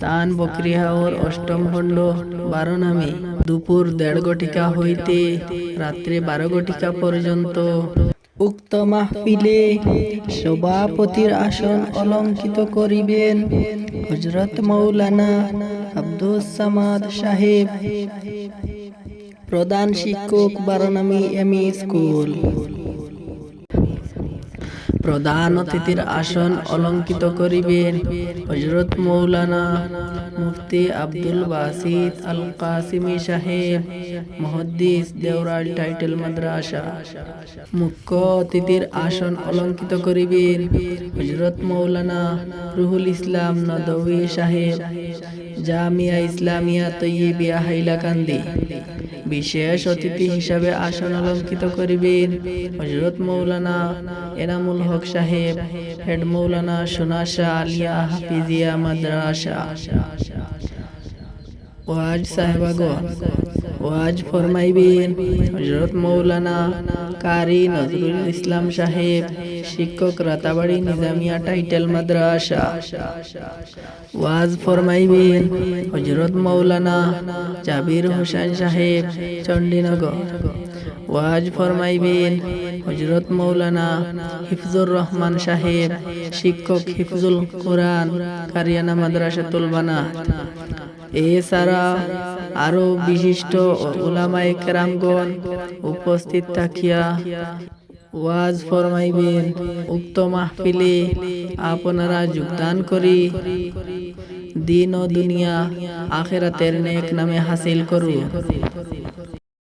স্থান বকরিহাওর অষ্টম খণ্ড বারো নামে দুপুর দেড় ঘটিকা হইতে রাত্রে বারো ঘটিকা পর্যন্ত। উক্ত মাহফিলে সভাপতির আসন অলঙ্কিত করিবেন হজরত মৌলানা আব্দুস সামাদ সাহেব, প্রধান শিক্ষক বারোনামী এমই স্কুল। প্রধান অতিথির আসন অলঙ্কিত করিবেন হজরত মৌলানা মুফতি আব্দুল বাসিত আল কাসিমি সাহেব, মহদ্দিস দেওরাল টাইটেল মাদ্রাসা। মুখ্য অতিথির আসন অলঙ্কিত করিবেন হজরত মৌলানা রুহুল ইসলাম নদী সাহেব, জামিয়া ইসলামিয়া তৈয়বিয়া হাইলাকান্দি। বিশেষ অতিথি হিসাবে আসন অলঙ্কিত করিবেন হজরত মৌলানা এনামুল হক সাহেব হেড মৌলানা সোনাশা আলিয়া হাফিজিয়া মাদ্রাসা ওয়াজ সাহেবাগণ ওয়াজ ফরমাইবেন। হজরত মৌলানা কারি নজরুল ইসলাম সাহেব, শিক্ষক রাতাবাড়ি নিজামিয়া টাইটেল মাদ্রাসা। ওয়াজ ফরমাইবেন হজরত মৌলানা জাবির হোসেন সাহেব, চণ্ডীনগর। ওয়াজ ফরমাইবেন হজরত মৌলানা হিফজুর রহমান সাহেব, শিক্ষক হিফজুল কোরআন, কারিয়ানা মাদ্রাসাতুল বানাত এছাড়া আরও বিশিষ্ট ওলামাই কেরামগণ উপস্থিত থাকিয়া ওয়াজ ফরমাইবেন। উক্ত মাহফিলে আপনারা যোগদান করি। দিন ও দুনিয়া আখেরাতের নেক নামে হাসিল করুন।